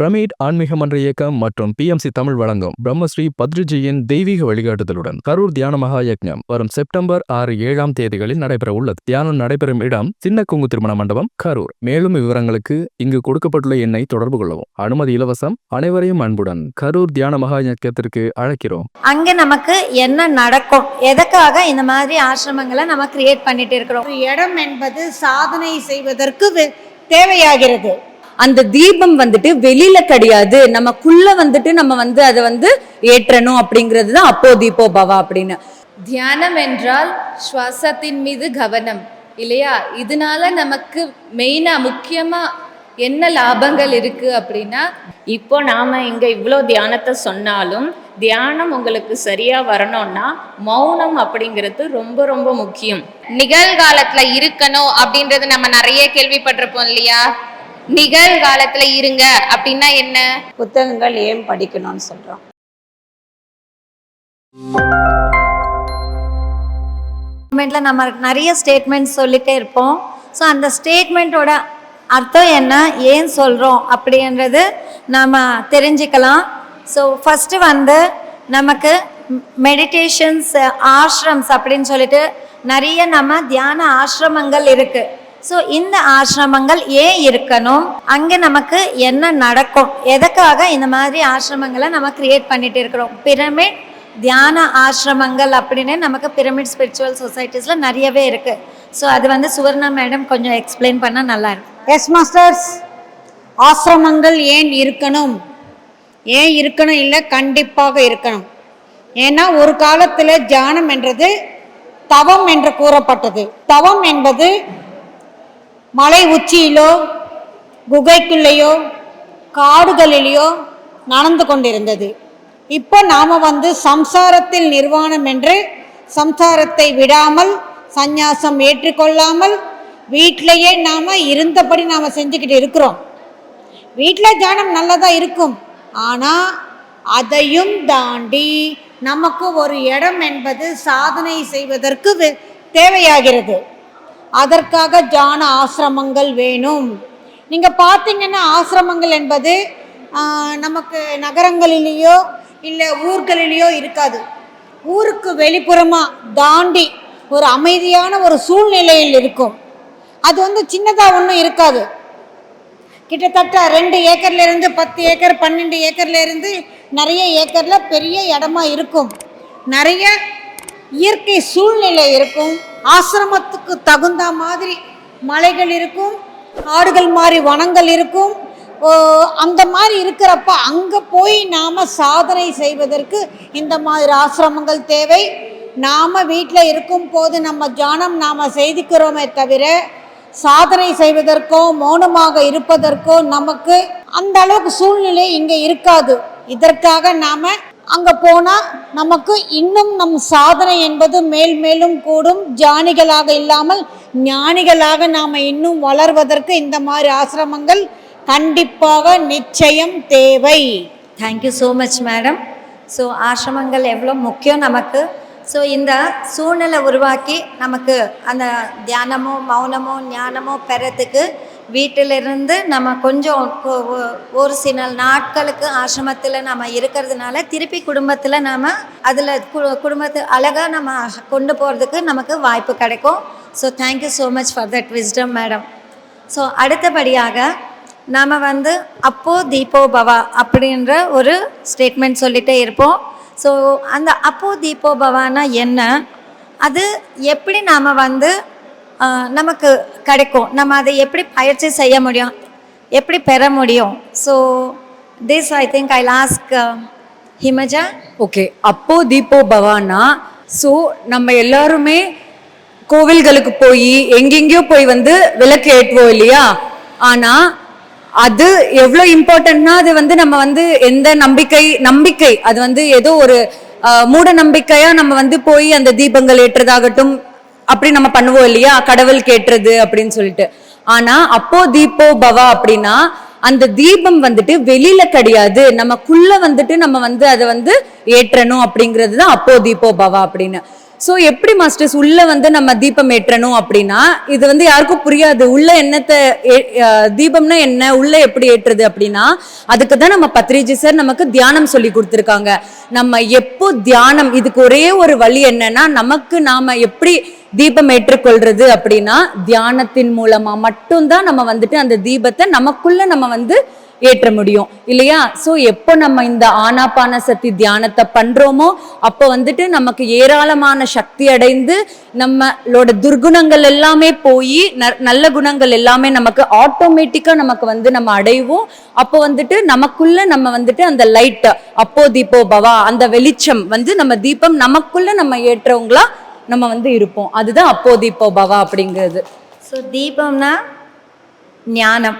Pyramid ஆன்மீக மன்ற இயக்கம் மற்றும் பிஎம்சி தமிழ் வழங்கும் பிரம்மஸ்ரீ பத்ரிஜியின் தெய்வீக வழிகாட்டுதலுடன் கரூர் தியான மகா யக்ஞம் வரும் செப்டம்பர் ஆறு ஏழாம் தேதிகளில் நடைபெற உள்ளது தியானம் நடைபெறும் இடம் சின்ன குங்கு திருமண மண்டபம் கரூர். மேலும் விவரங்களுக்கு இங்கு கொடுக்கப்பட்டுள்ள எண்ணை தொடர்பு கொள்ளவும். அனுமதி இலவசம் அனைவரையும் அன்புடன் கரூர் தியான மகா யக்கத்திற்கு அழைக்கிறோம். அங்கே நமக்கு என்ன நடக்கும்? எதுக்காக இந்த மாதிரி ஆசிரமங்களை நம்ம கிரியேட் பண்ணிட்டு இருக்கிறோம்? ஒரு இடம் என்பது சாதனை செய்வதற்கு தேவையாகிறது. அந்த தீபம் வந்துட்டு வெளியில கிடையாது. நமக்குள்ள வந்துட்டு நம்ம வந்து அதை வந்து ஏற்றணும் அப்படிங்கிறது தான் அப்போ தீபோ பவா அப்படின்னு. தியானம் என்றால் சுவாசத்தின் மீது கவனம் இல்லையா? இதனால நமக்கு மெயினா முக்கியமா என்ன லாபங்கள் இருக்கு அப்படின்னா இப்போ நாம இங்க இவ்வளோ தியானத்தை சொன்னாலும் தியானம் உங்களுக்கு சரியா வரணும்னா மௌனம் அப்படிங்கிறது ரொம்ப ரொம்ப முக்கியம். நிகழ்காலத்துல இருக்கணும் அப்படின்றது நம்ம நிறைய கேள்விப்பட்டிருப்போம் இல்லையா? நிகழ்காலத்துல இருங்க. அப்படின்னா என்ன? புத்தகங்கள் ஏன் படிக்கணும்னு சொல்றோம். ஸ்டேட்மெண்ட்டில் நம்ம நிறைய ஸ்டேட்மெண்ட் சொல்லிட்டே இருப்போம். ஸோ அந்த ஸ்டேட்மெண்ட்டோட அர்த்தம் என்ன? ஏன் சொல்கிறோம் அப்படின்றது நம்ம தெரிஞ்சுக்கலாம். ஸோ ஃபஸ்ட்டு வந்து நமக்கு மெடிடேஷன்ஸ் ஆஷ்ரம்ஸ் அப்படின்னு சொல்லிட்டு நிறைய நம்ம தியான ஆசிரமங்கள் இருக்குது ஸோ இந்த ஆசிரமங்கள் ஏன் இருக்கணும்? அங்கே நமக்கு என்ன நடக்கும்? எதுக்காக இந்த மாதிரி ஆசிரமங்களை நம்ம கிரியேட் பண்ணிட்டு இருக்கிறோம்? பிரமிட் தியான ஆசிரமங்கள் அப்படின்னு நமக்கு பிரமிட் ஸ்பிரிச்சுவல் சொசைட்டிஸில் நிறையவே இருக்குது ஸோ அது வந்து சுவர்ணா மேடம் கொஞ்சம் எக்ஸ்பிளைன் பண்ணால் நல்லா இருக்கும். எஸ் மாஸ்டர்ஸ் ஆசிரமங்கள் ஏன் இருக்கணும்? ஏன் இருக்கணும் இல்லை கண்டிப்பாக இருக்கணும்? ஏன்னா ஒரு காலத்தில் தியானம் என்றது தவம் என்று கூறப்பட்டது. தவம் என்பது மலை உச்சியிலோ குகைக்குள்ளேயோ காடுகளிலேயோ நடந்து கொண்டிருந்தது. இப்போ நாம் வந்து சம்சாரத்தில் நிர்வாணம் என்று சம்சாரத்தை விடாமல் சந்நியாசம் ஏற்றுக்கொள்ளாமல் வீட்டிலையே நாம் இருந்தபடி நாம் செஞ்சுக்கிட்டு இருக்கிறோம். வீட்டில் தியானம் நல்லதாக இருக்கும். ஆனால் அதையும் தாண்டி நமக்கு ஒரு இடம் என்பது சாதனை செய்வதற்கு தேவையாகிறது. அதற்காக ஜான ஆசிரமங்கள் வேணும். நீங்கள் பார்த்தீங்கன்னா ஆசிரமங்கள் என்பது நமக்கு நகரங்களிலேயோ இல்லை ஊர்களிலேயோ இருக்காது. ஊருக்கு வெளிப்புறமாக தாண்டி ஒரு அமைதியான ஒரு சூழ்நிலையில் இருக்கும். அது வந்து சின்னதாக ஒன்றும் இருக்காது. கிட்டத்தட்ட ரெண்டு ஏக்கர்லேருந்து பத்து ஏக்கர் பன்னெண்டு ஏக்கர்லேருந்து நிறைய ஏக்கரில் பெரிய இடமா இருக்கும். நிறைய இயற்கை சூழ்நிலை இருக்கும். ஆசிரமத்துக்கு தகுந்த மாதிரி மலைகள் இருக்கும் காடுகள் மாதிரி வனங்கள் இருக்கும். ஓ, அந்த மாதிரி இருக்கிறப்ப அங்கே போய் நாம் சாதனை செய்வதற்கு இந்த மாதிரி ஆசிரமங்கள் தேவை. நாம் வீட்டில் இருக்கும் போது நம்ம ஜானம் நாம் செய்திக்கிறோமே தவிர சாதனை செய்வதற்கோ மௌனமாக இருப்பதற்கோ நமக்கு அந்த அளவுக்கு சூழ்நிலை இங்கே இருக்காது. இதற்காக நாம் அங்கே போனால் நமக்கு இன்னும் நம் சாதனை என்பது மேல் மேலும் கூடும். ஜானிகளாக இல்லாமல் ஞானிகளாக நாம் இன்னும் வளர்வதற்கு இந்த மாதிரி ஆசிரமங்கள் கண்டிப்பாக நிச்சயம் தேவை. Thank you so much madam so ஆசிரமங்கள் எவ்வளோ முக்கியம் நமக்கு? ஸோ இந்த சூழ்நிலை உருவாக்கி நமக்கு அந்த தியானமோ மௌனமோ ஞானமோ பெறத்துக்கு வீட்டிலிருந்து நம்ம கொஞ்சம் ஒரு சில நாட்களுக்கு ஆசிரமத்தில் நம்ம இருக்கிறதுனால திருப்பி குடும்பத்தில் நாம் அதில் குடும்பத்து அழகாக நம்ம கொண்டு போகிறதுக்கு நமக்கு வாய்ப்பு கிடைக்கும். So thank you so much for that wisdom madam so அடுத்தபடியாக நாம் வந்து அப்போ தீபோ பவா அப்படின்ற ஒரு ஸ்டேட்மெண்ட் சொல்லிகிட்டே இருப்போம். ஸோ அந்த அப்போ தீபோ பவானா என்ன? அது எப்படி நாம் வந்து நமக்கு கிடைக்கும். நம்ம அதை எப்படி பயிற்சி செய்ய முடியும்? எப்படி பெற முடியும்? So this I think I last Himaja okay அப்போ தீபோ பவானா ஸோ நம்ம எல்லாருமே கோவில்களுக்கு போய் எங்கெங்கேயோ போய் வந்து விளக்கு ஏற்றுவோம் இல்லையா? ஆனால் அது எவ்வளோ இம்பார்ட்டன்ட்னா அது வந்து நம்ம வந்து எந்த நம்பிக்கை நம்பிக்கை. அது வந்து ஏதோ ஒரு மூட நம்பிக்கையாக நம்ம வந்து போய் அந்த தீபங்கள் ஏற்றதாகட்டும் அப்படி நம்ம பண்ணுவோம் இல்லையா? கடவுள் கேட்டுறது அப்படின்னு சொல்லிட்டு. ஆனா அப்போ தீபோ பவா அப்படின்னா அந்த தீபம் வந்துட்டு வெளியில கிடையாது. நமக்குள்ள வந்துட்டு நம்ம வந்து அதை வந்து ஏற்றணும் அப்படிங்கிறது தான் அப்போ தீபோ பவா அப்படின்னு. ஸோ எப்படி மாஸ்டர்ஸ் உள்ள வந்து நம்ம தீபம் ஏற்றணும் அப்படின்னா இது வந்து யாருக்கும் புரியாது. உள்ள என்னத்தை தீபம்னா என்ன? உள்ள எப்படி ஏற்றுறது அப்படின்னா அதுக்கு தான் நம்ம பத்ரிஜி சார் நமக்கு தியானம் சொல்லி கொடுத்துருக்காங்க. நம்ம எப்போ தியானம் இதுக்கு ஒரே ஒரு வழி என்னன்னா நமக்கு நாம எப்படி தீபம் ஏற்றுக்கொள்றது அப்படின்னா தியானத்தின் மூலமா மட்டும்தான் நம்ம வந்துட்டு அந்த தீபத்தை நமக்குள்ள நம்ம வந்து ஏற்ற முடியும். இல்லையா? ஸோ எப்போ நம்ம இந்த ஆனாபான சக்தி தியானத்தை பண்ணுறோமோ அப்போ வந்துட்டு நமக்கு ஏராளமான சக்தி அடைந்து நம்மளோட துர்குணங்கள் எல்லாமே போய் நல்ல குணங்கள் எல்லாமே நமக்கு ஆட்டோமேட்டிக்காக நமக்கு வந்து நம்ம அடைவோம். அப்போ வந்துட்டு நமக்குள்ள நம்ம வந்துட்டு அந்த லைட் அப்போ தீபோ பவா அந்த வெளிச்சம் வந்து நம்ம தீபம் நமக்குள்ள நம்ம ஏற்றவங்களா நம்ம வந்து இருப்போம். அதுதான் அப்போ தீபோ பவா அப்படிங்கிறது. ஸோ தீபம்னா ஞானம்.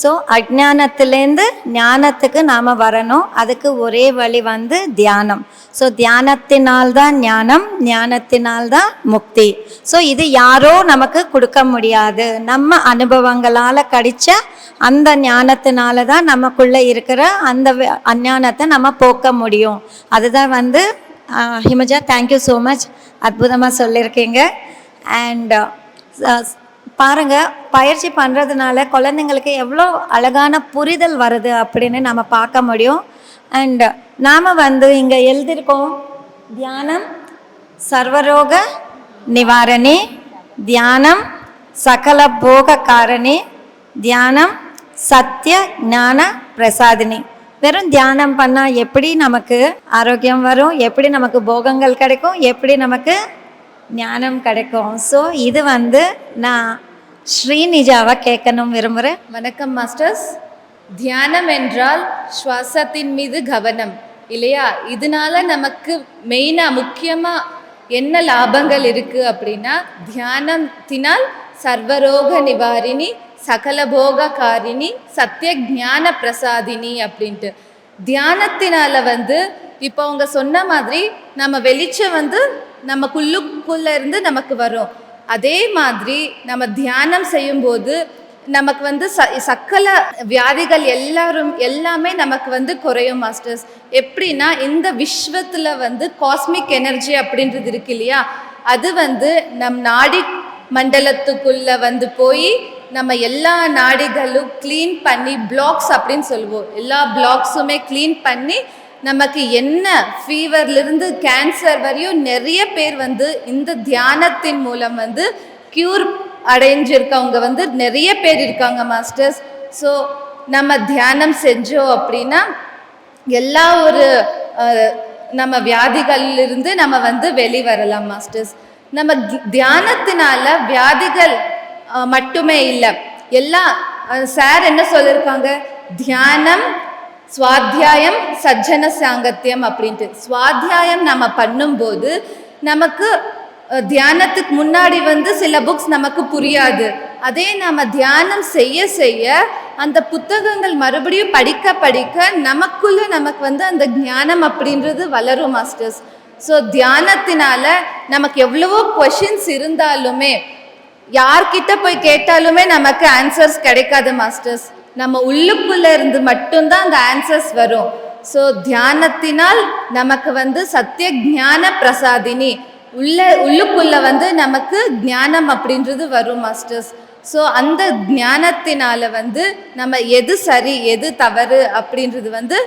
ஸோ அஜானத்துலேருந்து ஞானத்துக்கு நாம் வரணும். அதுக்கு ஒரே வழி வந்து தியானம். ஸோ தியானத்தினால்தான் ஞானம் ஞானத்தினால்தான் முக்தி. ஸோ இது யாரோ நமக்கு கொடுக்க முடியாது. நம்ம அனுபவங்களால் கிடைச்ச அந்த ஞானத்தினால தான் நமக்குள்ளே இருக்கிற அந்த அஞ்ஞானத்தை நம்ம போக்க முடியும். அதுதான் வந்து ஹிமஜா தேங்க்யூ ஸோ மச் அற்புதமாக சொல்லியிருக்கீங்க. அண்ட் பாருங்கள் பயிற்சி பண்ணுறதுனால குழந்தைங்களுக்கு எவ்வளோ அழகான புரிதல் வருது அப்படின்னு நம்ம பார்க்க முடியும். அண்ட் நாம் வந்து இங்கே எழுதியிருக்கோம் தியானம் சர்வரோக நிவாரணி தியானம் சகல போக காரணி தியானம் சத்திய ஞான பிரசாதினி. வெறும் தியானம் பண்ணால் எப்படி நமக்கு ஆரோக்கியம் வரும் எப்படி நமக்கு போகங்கள் கிடைக்கும் எப்படி நமக்கு ஞானம் கிடைக்கும். ஸோ இது வந்து நான் ஸ்ரீநிஜாவை கேட்கணும் விரும்புகிறேன் வணக்கம் மாஸ்டர்ஸ். தியானம் என்றால் சுவாசத்தின் மீது கவனம். இல்லையா? இதனால நமக்கு மெயினாக முக்கியமாக என்ன லாபங்கள் இருக்குது அப்படின்னா தியானத்தினால் சர்வரோக நிவாரிணி சகலபோக காரிணி சத்திய ஞான பிரசாதினி அப்படின்ட்டு. தியானத்தினால வந்து இப்போ அவங்க சொன்ன மாதிரி நம்ம வெளிச்சம் வந்து நம்ம இருந்து நமக்கு வரும். அதே மாதிரி நம்ம தியானம் செய்யும்போது நமக்கு வந்து ச சக்கல வியாதிகள் எல்லாரும் எல்லாமே நமக்கு வந்து குறையும் மாஸ்டர்ஸ் எப்படின்னா இந்த விஸ்வத்தில் வந்து காஸ்மிக் எனர்ஜி அப்படின்றது இருக்கு இல்லையா? அது வந்து நம் நாடி மண்டலத்துக்குள்ள வந்து போய் நம்ம எல்லா நாடிகளும் க்ளீன் பண்ணி பிளாக்ஸ் அப்படின்னு சொல்லுவோம். எல்லா பிளாக்ஸுமே க்ளீன் பண்ணி நமக்கு என்ன ஃபீவர்லேருந்து கேன்சர் வரையும் நிறைய பேர் வந்து இந்த தியானத்தின் மூலம் வந்து க்யூர் அடைஞ்சிருக்கவங்க வந்து நிறைய பேர் இருக்காங்க மாஸ்டர்ஸ் ஸோ நம்ம தியானம் செஞ்சோம் அப்படின்னா எல்லா ஒரு நம்ம வியாதிகளிலிருந்து நம்ம வந்து வெளிவரலாம் மாஸ்டர்ஸ் நம்ம தியானத்தினால வியாதிகள் மட்டுமே இல்லை. எல்லா சார் என்ன சொல்லியிருக்காங்க தியானம் சுவாத்தியாயம் சஜ்ஜன சாங்கத்தியம் அப்படின்ட்டு. சுவாத்தியாயம் நம்ம பண்ணும்போது நமக்கு தியானத்துக்கு முன்னாடி வந்து சில புக்ஸ் நமக்கு புரியாது. அதே நாம் தியானம் செய்ய செய்ய அந்த புத்தகங்கள் மறுபடியும் படிக்க படிக்க நமக்குள்ள நமக்கு வந்து அந்த ஞானம் அப்படின்றது வளரும் மாஸ்டர்ஸ். ஸோ தியானத்தினால நமக்கு எவ்வளவோ கொஷின்ஸ் இருந்தாலுமே யார்கிட்ட போய் கேட்டாலுமே நமக்கு ஆன்சர்ஸ் கிடைக்காது மாஸ்டர்ஸ். நம்ம உள்ளுக்குள்ள இருந்து மட்டும்தான் அந்த ஆன்சர்ஸ் வரும். ஸோ தியானத்தினால் நமக்கு வந்து சத்திய ஞான பிரசாதினி. உள்ள உள்ளுக்குள்ள வந்து நமக்கு ஞானம் அப்படின்றது வரும் மாஸ்டர்ஸ் ஸோ அந்த ஞானத்தினால வந்து நம்ம எது சரி எது தவறு அப்படின்றது வந்து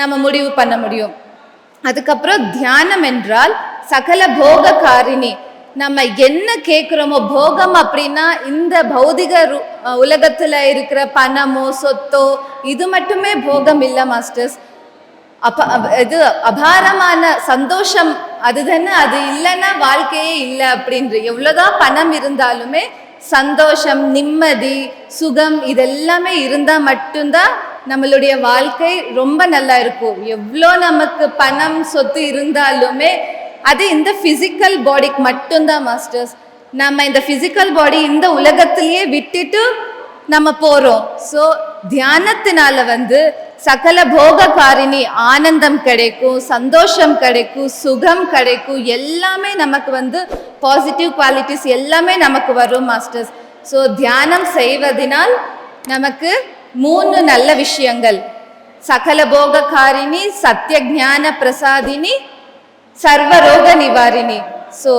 நம்ம முடிவு பண்ண முடியும். அதுக்கப்புறம் தியானம் என்றால் சகல போக காரிணி நம்ம என்ன கேட்குறோமோ போகம் அப்படின்னா இந்த பௌதிக உலகத்தில் இருக்கிற பணமோ சொத்தோ இது மட்டுமே போகம் இல்லை மாஸ்டர்ஸ். அப்ப இது அபாரமான சந்தோஷம். அதுதானே அது இல்லைன்னா வாழ்க்கையே இல்லை அப்படின்ற எவ்வளோதான் பணம் இருந்தாலுமே சந்தோஷம் நிம்மதி சுகம் இதெல்லாமே இருந்தால் மட்டும்தான் நம்மளுடைய வாழ்க்கை ரொம்ப நல்லா இருக்கும். எவ்வளோ நமக்கு பணம் சொத்து இருந்தாலுமே அது இந்த ஃபிசிக்கல் பாடிக்கு மட்டும்தான் மாஸ்டர்ஸ் நம்ம இந்த ஃபிசிக்கல் பாடி இந்த உலகத்திலேயே விட்டுட்டு நம்ம போகிறோம் ஸோ தியானத்தினால வந்து சகல போககாரிணி ஆனந்தம் கிடைக்கும் சந்தோஷம் கிடைக்கும் சுகம் கிடைக்கும் எல்லாமே நமக்கு வந்து பாசிட்டிவ் குவாலிட்டிஸ் எல்லாமே நமக்கு வரும் மாஸ்டர்ஸ் ஸோ தியானம் செய்வதனால் நமக்கு மூணு நல்ல விஷயங்கள். சகல போககாரிணி சத்திய ஞான பிரசாதினி சர்வரோக நிவாரிணி. ஸோ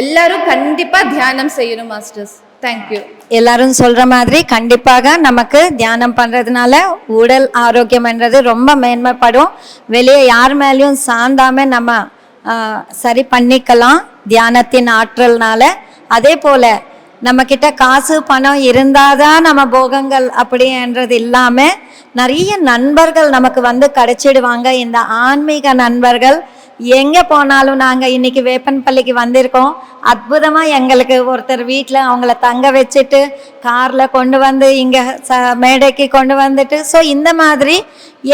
எல்லாரும் கண்டிப்பாக தியானம் செய்யணும் மாஸ்டர்ஸ் தேங்க்யூ எல்லாரும் சொல்ற மாதிரி கண்டிப்பாக நமக்கு தியானம் பண்றதுனால உடல் ஆரோக்கியம்ன்றது ரொம்ப மேன்மைப்படும். வெளியே யார் மேலேயும் சார்ந்தாம நம்ம சரி பண்ணிக்கலாம் தியானத்தின் ஆற்றல்னால. அதே போல நம்ம கிட்ட காசு பணம் இருந்தாதான் நம்ம போகங்கள் அப்படின்றது இல்லாம நிறைய நண்பர்கள் நமக்கு வந்து கிடைச்சிடுவாங்க. இந்த ஆன்மீக நண்பர்கள் எங்கே போனாலும் நாங்கள் இன்றைக்கி வேப்பன்பள்ளிக்கு வந்திருக்கோம். அற்புதமாக எங்களுக்கு ஒருத்தர் வீட்டில் அவங்கள தங்க வச்சுட்டு காரில் கொண்டு வந்து இங்கே ச மேடைக்கு கொண்டு வந்துட்டு ஸோ இந்த மாதிரி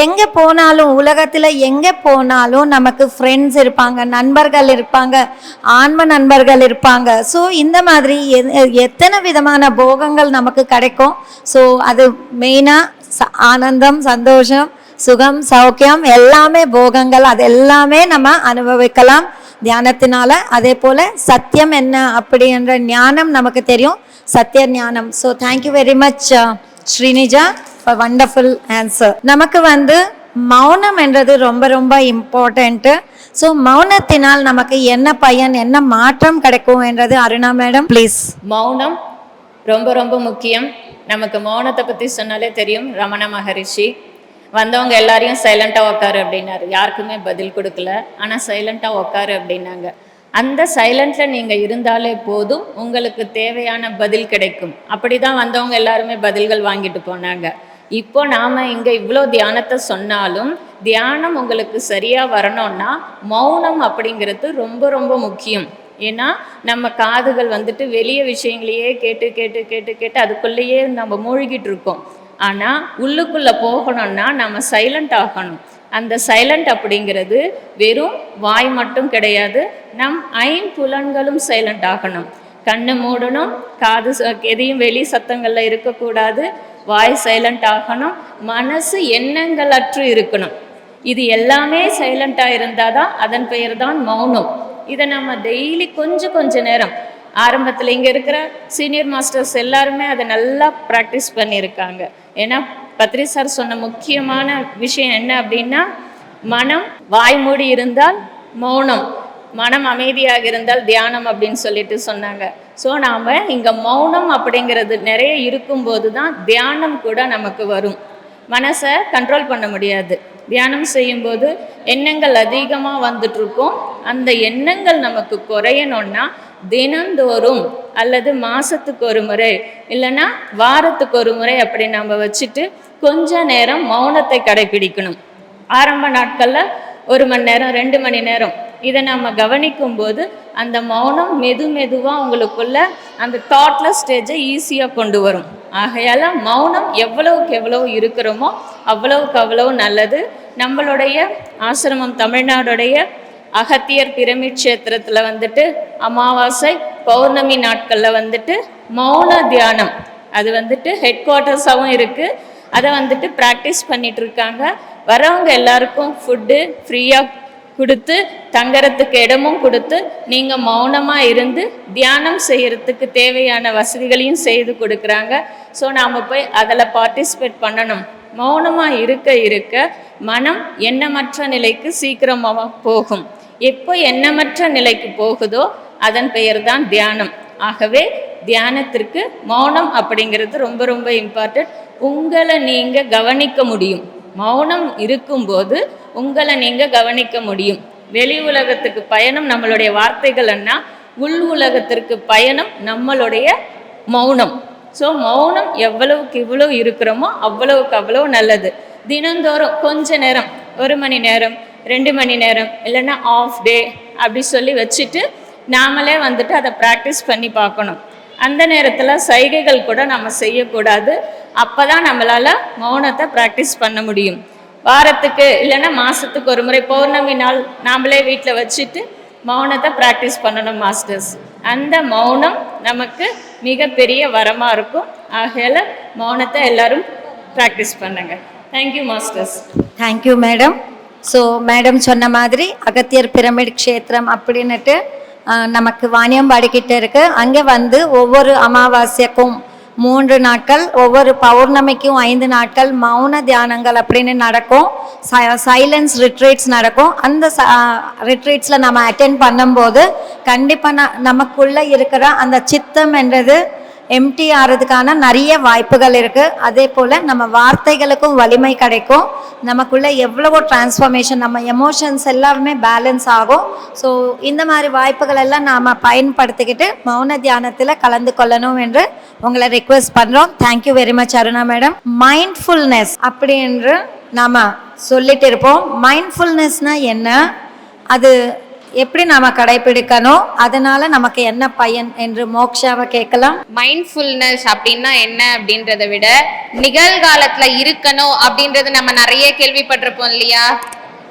எங்கே போனாலும் உலகத்தில் எங்கே போனாலும் நமக்கு ஃப்ரெண்ட்ஸ் இருப்பாங்க நண்பர்கள் இருப்பாங்க ஆன்ம நண்பர்கள் இருப்பாங்க. ஸோ இந்த மாதிரி எத்தனை விதமான போகங்கள் நமக்கு கிடைக்கும். ஸோ அது மெயினாக ஆனந்தம் சந்தோஷம் சுகம் சௌக்கியம் எல்லாமே போகங்கள் அது எல்லாமே நம்ம அனுபவிக்கலாம். தியானத்தினால அதே போல சத்தியம் என்ன அப்படின்ற ஞானம் நமக்கு தெரியும். சத்திய ஞானம். So thank you very much Srinija wonderful answer நமக்கு வந்து மௌனம் என்றது ரொம்ப ரொம்ப இம்பார்ட்டண்ட்டு ஸோ மௌனத்தினால் நமக்கு என்ன பயன் என்ன மாற்றம் கிடைக்கும் என்றது அருணா மேடம் ப்ளீஸ் மௌனம் ரொம்ப ரொம்ப முக்கியம். நமக்கு மௌனத்தை பற்றி சொன்னாலே தெரியும். ரமண மகரிஷி. வந்தவங்க எல்லாரையும் சைலண்ட்டாக உட்காரு அப்படின்னாரு. யாருக்குமே பதில் கொடுக்கல. ஆனால் சைலண்ட்டாக உட்காரு அப்படின்னாங்க. அந்த சைலண்ட்டில் நீங்கள் இருந்தாலே போதும் உங்களுக்கு தேவையான பதில் கிடைக்கும். அப்படி தான் வந்தவங்க எல்லாருமே பதில்கள் வாங்கிட்டு போனாங்க. இப்போ நாம் இங்கே இவ்வளோ தியானத்தை சொன்னாலும் தியானம் உங்களுக்கு சரியாக வரணும்னா மௌனம் அப்படிங்கிறது ரொம்ப ரொம்ப முக்கியம். ஏன்னா நம்ம காதுகள் வந்துட்டு வெளியே விஷயங்களையே கேட்டு கேட்டு கேட்டு கேட்டு அதுக்குள்ளேயே நம்ம மூழ்கிட்டு இருக்கோம். ஆனால் உள்ளுக்குள்ளே போகணும்னா நம்ம சைலண்ட் ஆகணும். அந்த சைலண்ட் அப்படிங்கிறது வெறும் வாய் மட்டும் கிடையாது நம் ஐம்புலன்களும் சைலண்ட் ஆகணும். கண்ணு மூடணும் காது ச- எதையும் வெளி சத்தங்களில் இருக்கக்கூடாது வாய் சைலண்ட் ஆகணும் மனசு எண்ணங்களற்று இருக்கணும். இது எல்லாமே சைலண்ட்டாக இருந்தால் தான் அதன் பெயர் தான் மௌனம். இதை நம்ம டெய்லி கொஞ்சம் கொஞ்ச நேரம் ஆரம்பத்தில் இங்கே இருக்கிற சீனியர் மாஸ்டர்ஸ் எல்லாருமே அதை நல்லா ப்ராக்டிஸ் பண்ணியிருக்காங்க. ஏன்னா பத்ரி சார் சொன்ன முக்கியமான விஷயம் என்ன அப்படின்னா மனம் வாய்மூடி இருந்தால் மௌனம் மனம் அமைதியாக இருந்தால் தியானம் அப்படின்னு சொல்லிட்டு சொன்னாங்க. ஸோ நாம் இங்கே மௌனம் அப்படிங்கிறது நிறைய இருக்கும்போது தான் தியானம் கூட நமக்கு வரும். மனசை கண்ட்ரோல் பண்ண முடியாது. தியானம் செய்யும்போது எண்ணங்கள் அதிகமாக வந்துட்டு இருக்கும் அந்த எண்ணங்கள் நமக்கு குறையணும்னா தினந்தோறும் அல்லது மாசத்துக்கு ஒரு முறை இல்லைன்னா வாரத்துக்கு ஒரு முறை அப்படி நம்ம வச்சுட்டு கொஞ்ச நேரம் மௌனத்தை கடைபிடிக்கணும் ஆரம்ப நாட்களில் ஒரு மணி நேரம் ரெண்டு மணி நேரம். இதை நம்ம கவனிக்கும் போது அந்த மௌனம் மெது மெதுவாக உங்களுக்குள்ள அந்த தாட்லெஸ் ஸ்டேஜை ஈஸியாக கொண்டு வரும். ஆகையால் மௌனம் எவ்வளவுக்கு எவ்வளவு இருக்கிறோமோ அவ்வளவுக்கு அவ்வளவு நல்லது. நம்மளுடைய ஆசிரமம் தமிழ்நாடுடைய அகத்தியர் பிரமிட் கஷேத்திரத்தில் வந்துட்டு அமாவாசை பௌர்ணமி நாட்களில் வந்துட்டு மௌன தியானம். அது வந்துட்டு ஹெட் குவார்ட்டர்ஸாகவும் இருக்குது அதை வந்துட்டு ப்ராக்டிஸ் பண்ணிட்டு இருக்காங்க. வரவங்க எல்லாருக்கும் ஃபுட்டு ஃப்ரீயாக கொடுத்து தங்கறதுக்கு இடமும் கொடுத்து நீங்கள் மௌனமாக இருந்து தியானம் செய்கிறதுக்கு தேவையான வசதிகளையும் செய்து கொடுக்குறாங்க. ஸோ நாம் போய் அதில் பார்ட்டிசிபேட் பண்ணணும். மௌனமாக இருக்க இருக்க மனம் எண்ணமற்ற நிலைக்கு சீக்கிரமாக போகும். எப்போ எண்ணமற்ற நிலைக்கு போகுதோ அதன் பெயர் தான் தியானம். ஆகவே தியானத்திற்கு மௌனம் அப்படிங்கிறது ரொம்ப ரொம்ப இம்பார்ட்டன்ட் உங்களை நீங்கள் கவனிக்க முடியும். மௌனம் இருக்கும்போது உங்களை நீங்கள் கவனிக்க முடியும். வெளி உலகத்துக்கு பயணம் நம்மளுடைய வார்த்தைகள்னா உள் உலகத்திற்கு பயணம் நம்மளுடைய மௌனம். ஸோ மௌனம் எவ்வளவுக்கு இவ்வளோ இருக்கிறோமோ அவ்வளவுக்கு அவ்வளோ நல்லது. தினந்தோறும் கொஞ்ச நேரம் ஒரு மணி நேரம் ரெண்டு மணி நேரம் இல்லைன்னா ஆஃப் டே அப்படி சொல்லி வச்சுட்டு நாமளே வந்துட்டு அதை ப்ராக்டிஸ் பண்ணி பார்க்கணும். அந்த நேரத்தில் சைகைகள் கூட நம்ம செய்யக்கூடாது. அப்போ தான் நம்மளால் மௌனத்தை ப்ராக்டிஸ் பண்ண முடியும். வாரத்துக்கு இல்லைன்னா மாதத்துக்கு ஒரு முறை பௌர்ணமி நாள் நாமளே வீட்டில் வச்சுட்டு மௌனத்தை ப்ராக்டிஸ் பண்ணணும் மாஸ்டர்ஸ் அந்த மௌனம் நமக்கு மிகப்பெரிய வரமாக இருக்கும். ஆகையால் மௌனத்தை எல்லோரும் ப்ராக்டிஸ் பண்ணுங்க. Thank you masters thank you madam so madam சொன்ன மாதிரி அகத்தியர் பிரமிட் க்ஷேத்திரம் அப்படின்னுட்டு நமக்கு வாணியம்பாடி கிட்ட இருக்கு. அங்கே வந்து ஒவ்வொரு அமாவாசைக்கும் மூன்று நாட்கள் ஒவ்வொரு பௌர்ணமிக்கும் ஐந்து நாட்கள் மௌன தியானங்கள் அப்படின்னு நடக்கும். சைலன்ஸ் ரிட்ரீட்ஸ் நடக்கும். அந்த ரிட்ரீட்ஸில் நம்ம அட்டென்ட் பண்ணும்போது கண்டிப்பாக ந நமக்குள்ளே இருக்கிற அந்த சித்தம் என்றது எம்டி ஆகிறதுக்கான நிறைய வாய்ப்புகள் இருக்குது அதே போல் நம்ம வார்த்தைகளுக்கும் வலிமை கிடைக்கும். நமக்குள்ள எவ்வளவோ டிரான்ஸ்ஃபர்மேஷன் நம்ம எமோஷன்ஸ் எல்லாமே பேலன்ஸ் ஆகும். ஸோ இந்த மாதிரி வாய்ப்புகள் எல்லாம் நாம் பயன்படுத்திக்கிட்டு மௌன தியானத்தில் கலந்து கொள்ளணும் என்று உங்களை ரெக்வெஸ்ட் பண்ணுறோம் thank you very much Aruna madam. Mindfulness அப்படி என்று நாம் சொல்லிட்டு இருப்போம். மைண்ட்ஃபுல்னஸ்னால் என்ன? அது எப்படி நாம கடைபிடிக்கணும்? அதனால நமக்கு என்ன பயன் என்று மோக்ஷாவை கேட்கலாம். மைண்ட்ஃபுல்னஸ் அப்படின்னா என்ன அப்படின்றத விட நிகழ்காலத்துல இருக்கணும் அப்படின்றது நம்ம நிறைய கேள்விப்பட்டிருப்போம் இல்லையா?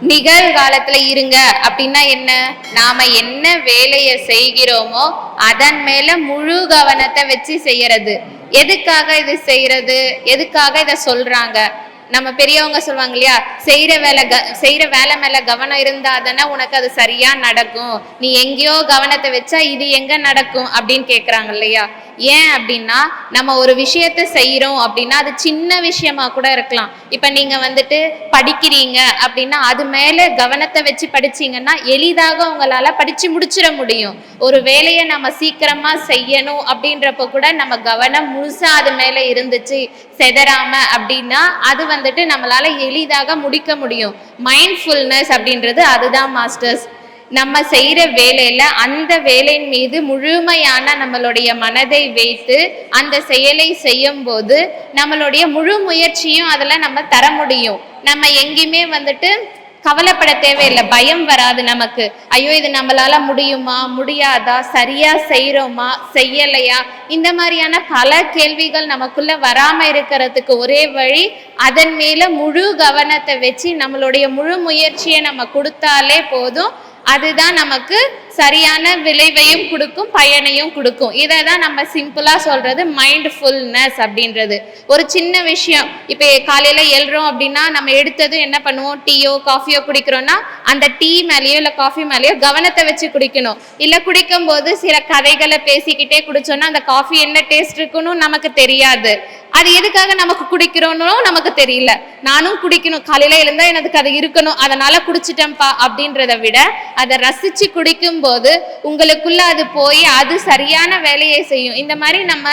நிகழ்காலத்துல இருங்க அப்படின்னா என்ன? நாம என்ன வேலையை செய்கிறோமோ அதன் மேல முழு கவனத்தை வச்சு செய்யறது. எதுக்காக இது செய்யறது? எதுக்காக இதை சொல்றாங்க? நம்ம பெரியவங்க சொல்லுவாங்க இல்லையா? செய்யற வேலை க செய்யற வேலை மேல கவனம் இருந்தா தானே உனக்கு அது சரியா நடக்கும். நீ எங்கேயோ கவனத்தை வச்சா இது எங்க நடக்கும் அப்படின்னு கேக்குறாங்க இல்லையா? ஏன் அப்படின்னா நம்ம ஒரு விஷயத்த செய்கிறோம் அப்படின்னா அது சின்ன விஷயமா கூட இருக்கலாம். இப்போ நீங்கள் வந்துட்டு படிக்கிறீங்க அப்படின்னா அது மேலே கவனத்தை வச்சு படிச்சீங்கன்னா எளிதாக உங்களால் படித்து முடிச்சிட முடியும். ஒரு வேலையை நம்ம சீக்கிரமாக செய்யணும் அப்படின்றப்ப கூட நம்ம கவனம் முழுசாக அது மேலே இருந்துச்சு செதறாம அப்படின்னா அது வந்துட்டு நம்மளால் எளிதாக முடிக்க முடியும். மைண்ட்ஃபுல்னஸ் அப்படின்றது அதுதான் மாஸ்டர்ஸ் நம்ம செய்யற வேலையில அந்த வேலையின் மீது முழுமையான நம்மளுடைய மனதை வைத்து அந்த செயலை செய்யும் போது நம்மளுடைய முழு முயற்சியும் அதில் நம்ம தர முடியும். நம்ம எங்கேயுமே வந்துட்டு கவலைப்பட தேவையில்லை. பயம் வராது நமக்கு. ஐயோ இது நம்மளால முடியுமா? முடியாதா? சரியா செய்யறோமா செய்யலையா? இந்த மாதிரியான பல கேள்விகள் நமக்குள்ள வராம இருக்கிறதுக்கு ஒரே வழி அதன் மேல முழு கவனத்தை வச்சு நம்மளுடைய முழு முயற்சியை நம்ம கொடுத்தாலே போதும். அதுதான் நமக்கு சரியான விளைவையும் கொடுக்கும் பயனையும் கொடுக்கும். இதை தான் நம்ம சிம்பிளாக சொல்கிறது மைண்ட்ஃபுல்னஸ் அப்படின்றது. ஒரு சின்ன விஷயம். இப்போ காலையில் எழுறோம் அப்படின்னா நம்ம எடுத்ததும் என்ன பண்ணுவோம்? டீயோ காஃபியோ குடிக்கிறோன்னா அந்த டீ மேலேயோ இல்லை காஃபி மேலேயோ கவனத்தை வச்சு குடிக்கணும். இல்லை குடிக்கும்போது சில கதைகளை பேசிக்கிட்டே குடித்தோன்னா அந்த காஃபி என்ன டேஸ்ட் இருக்குன்னு நமக்கு தெரியாது. அது எதுக்காக நமக்கு குடிக்கிறோன்னு நமக்கு தெரியல. நானும் குடிக்கணும். காலையில் எழுந்தால் எனக்கு அது இருக்கணும். அதனால குடிச்சிட்டேன்ப்பா அப்படின்றத விட அதை ரசித்து குடிக்கும்போது உங்களுக்குள்ள அது போய் அது சரியான வேலையை செய்யும். இந்த மாதிரி நம்ம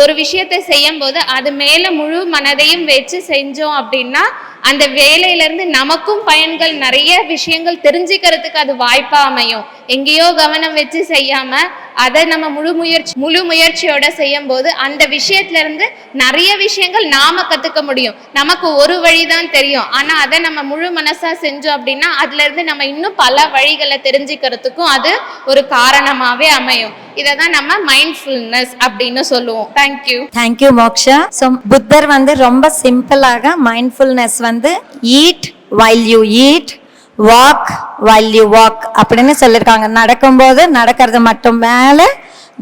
ஒரு விஷயத்தை செய்யும் போது அது மேல முழு மனதையும் வச்சு செஞ்சோம் அப்படின்னா அந்த வேலையிலேருந்து நமக்கும் பயன்கள் நிறைய விஷயங்கள் தெரிஞ்சுக்கிறதுக்கு அது வாய்ப்பாக அமையும். எங்கேயோ கவனம் வச்சு செய்யாம அதை நம்ம முழு முயற்சி முழு முயற்சியோட செய்யும் போது அந்த விஷயத்துலருந்து நிறைய விஷயங்கள் நாம கற்றுக்க முடியும். நமக்கு ஒரு வழி தான் தெரியும். ஆனால் அதை நம்ம முழு மனசாக செஞ்சோம் அப்படின்னா அதுலேருந்து நம்ம இன்னும் பல வழிகளை தெரிஞ்சுக்கிறதுக்கும் அது ஒரு காரணமாகவே அமையும். இதை தான் நம்ம மைண்ட்ஃபுல்னஸ் அப்படின்னு சொல்லுவோம். Thank you thank you Moksha. So Buddha வந்து ரொம்ப சிம்பிளாக மைண்ட்ஃபுல்னஸ் வந்து eat while you eat walk while you walk அப்படின்னு சொல்லியிருக்காங்க. நடக்கும்போது நடக்கிறது மட்டும் மேலே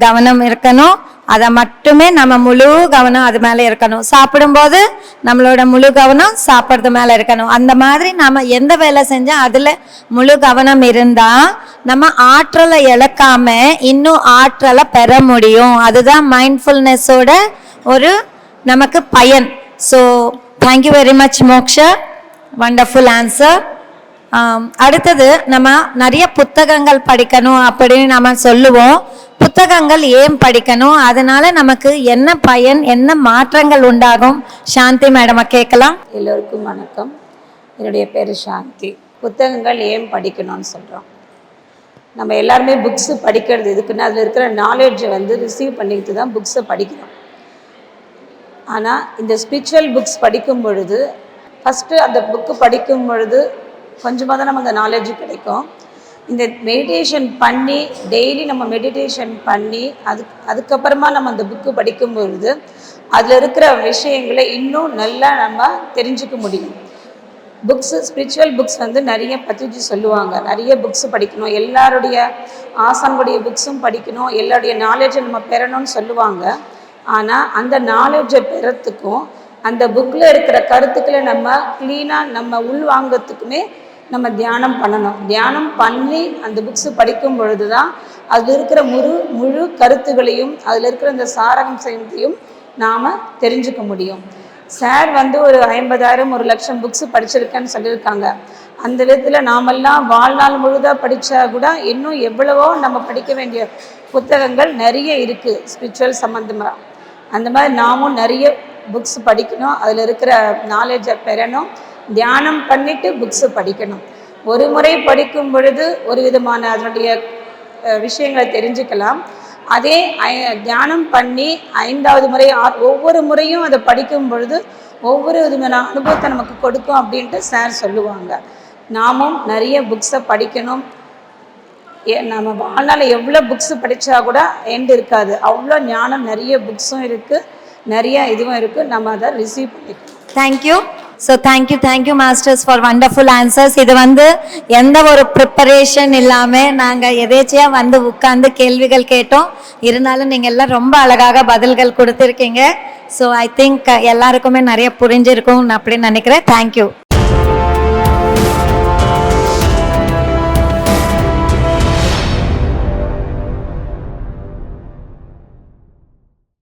கவனம் இருக்கணும். அதை மட்டுமே நம்ம முழு கவனம் அது மேலே இருக்கணும். சாப்பிடும்போது நம்மளோட முழு கவனம் சாப்பிட்றது மேலே இருக்கணும். அந்த மாதிரி நம்ம எந்த வேலை செஞ்சால் அதில் முழு கவனம் இருந்தால் நம்ம ஆற்றலை இழக்காம இன்னும் ஆற்றலை பெற முடியும். அதுதான் மைண்ட்ஃபுல்னஸோட ஒரு நமக்கு பயன். So thank you very much Moksha. Wonderful answer அடுத்தது நம்ம நிறைய புத்தகங்கள் படிக்கணும் அப்படின்னு நம்ம சொல்லுவோம். புத்தகங்கள் ஏன் படிக்கணும்? அதனால நமக்கு என்ன பயன் என்ன மாற்றங்கள் உண்டாகும்? சாந்தி மேடமை கேட்கலாம். எல்லோருக்கும் வணக்கம். என்னுடைய பேர் சாந்தி. புத்தகங்கள் ஏன் படிக்கணும்னு சொல்கிறோம் நம்ம எல்லாருமே புக்ஸு படிக்கிறது எதுக்குன்னா அதில் இருக்கிற நாலேஜை வந்து ரிசீவ் பண்ணிக்கிட்டு தான் புக்ஸை படிக்கிறோம். ஆனால் இந்த ஸ்பிரிச்சுவல் புக்ஸ் படிக்கும் பொழுது ஃபஸ்ட்டு அந்த புக்கு படிக்கும் பொழுது கொஞ்சமாக தான் நமக்கு அந்த நாலேஜ் கிடைக்கும். இந்த மெடிடேஷன் பண்ணி டெய்லி நம்ம மெடிடேஷன் பண்ணி அதுக்கு அதுக்கப்புறமா நம்ம அந்த புக்கு படிக்கும் பொழுது அதில் இருக்கிற விஷயங்களை இன்னும் நல்லா நம்ம தெரிஞ்சுக்க முடியும். புக்ஸு ஸ்பிரிச்சுவல் புக்ஸ் வந்து நிறைய பத்திரிச்சு சொல்லுவாங்க. நிறைய புக்ஸ் படிக்கணும். எல்லாருடைய ஆசான்களுடைய புக்ஸும் படிக்கணும். எல்லாருடைய நாலேஜை நம்ம பெறணும்னு சொல்லுவாங்க. ஆனால் அந்த நாலேஜை பெறத்துக்கும் அந்த புக்கில் இருக்கிற கருத்துக்களை நம்ம க்ளீனாக நம்ம உள்வாங்கிறதுக்குமே நம்ம தியானம் பண்ணணும். தியானம் பண்ணி அந்த புக்ஸு படிக்கும் பொழுது தான் அதில் இருக்கிற முழு முழு கருத்துகளையும் அதில் இருக்கிற அந்த சாரகம் செய்யத்தையும் நாம் தெரிஞ்சுக்க முடியும். சார் வந்து ஒரு ஐம்பதாயிரம் ஒரு லட்சம் புக்ஸ் படிச்சிருக்கேன்னு சொல்லியிருக்காங்க. அந்த விதத்தில் நாமெல்லாம் வாழ்நாள் முழுதாக படித்தா கூட இன்னும் எவ்வளவோ நம்ம படிக்க வேண்டிய புத்தகங்கள் நிறைய இருக்குது ஸ்பிரிச்சுவல் சம்மந்தமாக அந்த மாதிரி நாமும் நிறைய புக்ஸ் படிக்கணும். அதில் இருக்கிற நாலேஜை பெறணும். தியானம் பண்ணிட்டு புக்ஸு படிக்கணும். ஒரு முறை படிக்கும் பொழுது ஒரு விதமான அதனுடைய விஷயங்களை தெரிஞ்சுக்கலாம். அதே தியானம் பண்ணி ஐந்தாவது முறை ஆ- ஒவ்வொரு முறையும் அதை படிக்கும் பொழுது ஒவ்வொரு விதமான அனுபவத்தை நமக்கு கொடுக்கும் அப்படின்ட்டு சார் சொல்லுவாங்க. நாமும் நிறைய புக்ஸை படிக்கணும். ஏ நம்ம வாழ்நாளில் எவ்வளோ புக்ஸ் படித்தா கூட எண்ட் இருக்காது. அவ்வளோ ஞானம் நிறைய புக்ஸும் இருக்குது நிறைய இதுவும் இருக்குது நம்ம அதை ரிசீவ் பண்ணிக்கணும் thank you so thank you thank you masters for wonderful answers இது வந்து எந்த ஒரு ப்ரிப்பரேஷன் இல்லாமல் நாங்கள் எதேச்சியாக வந்து உட்காந்து கேள்விகள் கேட்டோம். இருந்தாலும் நீங்கள் எல்லாம் ரொம்ப அழகாக பதில்கள் கொடுத்துருக்கீங்க. ஸோ ஐ திங்க் எல்லாருக்குமே நிறைய புரிஞ்சிருக்கும். அப்படின்னு நினைக்கிறேன். தேங்க்யூ